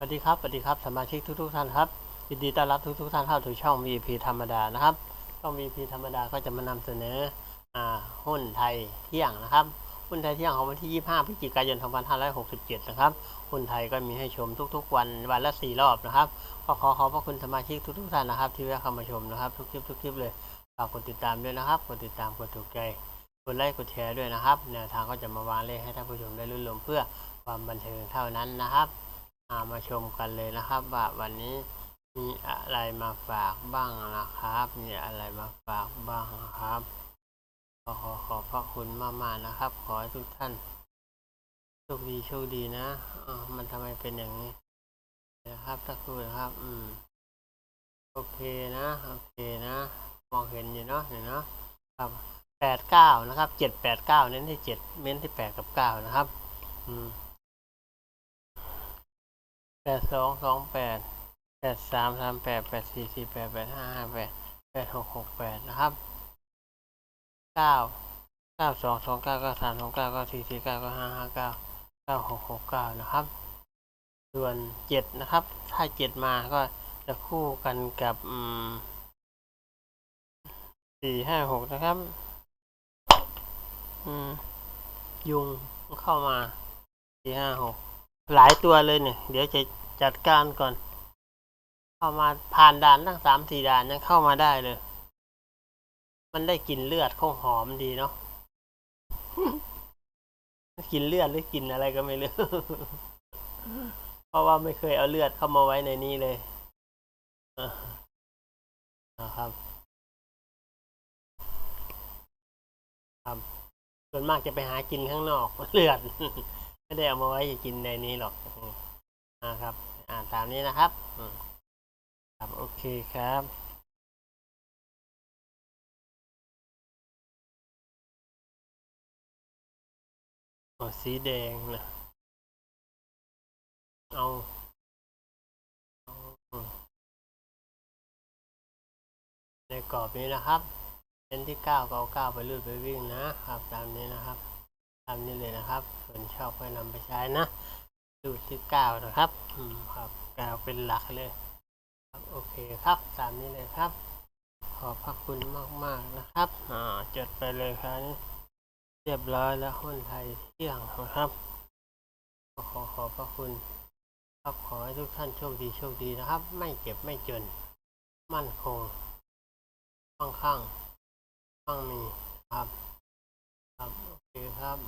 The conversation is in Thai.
สวัสดีครับ สวัสดีครับ สมาชิกทุกๆท่านครับยินดีต้อนรับทุกๆท่านเข้าสู่ช่อง VP ธรรมดานะครับ ช่อง VP ธรรมดาก็จะมานำเสนอหุ้นไทยเที่ยงนะครับ หุ้นไทยเที่ยงของวันที่ 25พฤศจิกายน 2567 นะครับ หุ้นไทยก็มีให้ชมทุกๆ วัน วันละ 4 รอบนะครับ ก็ขอขอบพระคุณสมาชิกทุกๆท่านนะครับ ที่แวะเข้ามาชมนะครับ ทุกคลิปทุกคลิปเลย ฝากกดติดตามด้วยนะครับ กดติดตาม กดถูกใจ กดไลค์ กดแชร์ด้วยนะครับ แนวทางก็จะมาวางเลขให้ท่านผู้ชมได้รุ่นรวมเพื่อความบันเทิงเท่านั้นนะครับามาชมกันเลยนะครับว่าวันนี้มีอะไรมาฝากบ้างนะครับ มีอะไรมาฝากบ้างนะครับขอขอขอบพระคุณมากๆนะครับ ขอให้ทุกท่านโชคดีโชคดีนะอ่ามันทำไมเป็นอย่างนี้นะครับสักครู่นะครับ อืม โอเคนะ โอเคนะ มองเห็นอยู่เนาะเห็นเนาะครับแปดเก้านะครับเจ็ดแปดเก้าเน้นที่เจ็ดเน้นที่แปดกับเก้านะครับ อืม แปดสองสองแปดแปดสามสามแปดแปดสี่สี่แปดแปดห้าห้าแปดแปดหกหกแปดนะครับเก้าเก้าสองสองเก้าเก้าสามสองเก้าเก้าสี่สี่เก้าเก้าห้าห้าเก้าเก้าหกหกเก้านะครับ ส่วนเจ็ดนะครับ ถ้าเจ็ดมาก็จะคู่กันกับสี่ห้าหกนะครับ อืม ยุงเข้ามาสี่ห้าหกหลายตัวเลยเนี่ย เดี๋ยวจะ จัดการก่อน เข้ามาผ่านด่านตั้งสามสี่ด่านยังเข้ามาได้เลย มันได้กลิ่นเลือดคงหอมดีเนาะกินเลือดหรือกินอะไรก็ไม่รู้ เพราะว่าไม่เคยเอาเลือดเข้ามาไว้ในนี้เลยนะครับครับส่วนมากจะไปหากินข้างนอกเลือด ไม่ได้เอามาไว้กินในนี้หรอก นะครับ อ่านตามนี้นะครับครับโอเคครับโอ้สีแดงนะเอาในกรอบนี้นะครับเป็นที่เก้าเก้าเก้าไปรูดไปวิ่งนะครับ ตามนี้นะครับ ตามนี้เลยนะครับส่วนชอบก็นำไปใช้นะ ดูที่ก้านะครับอืมครับก้าเป็นหลักเลยครับโอเคครับตามนี้เลยครับ ขอบพระคุณมากๆนะครับอ่าจดไปเลยครับ เรียบร้อยแล้วหุ้นไทยเที่ยงนะครับขอขอบพระคุณ ครับขอให้ทุกท่านโชคดีโชคดีนะครับ ไม่เก็บไม่จน มั่นคงมั่งคั่งมั่งมีครับ ครับโอเคครับ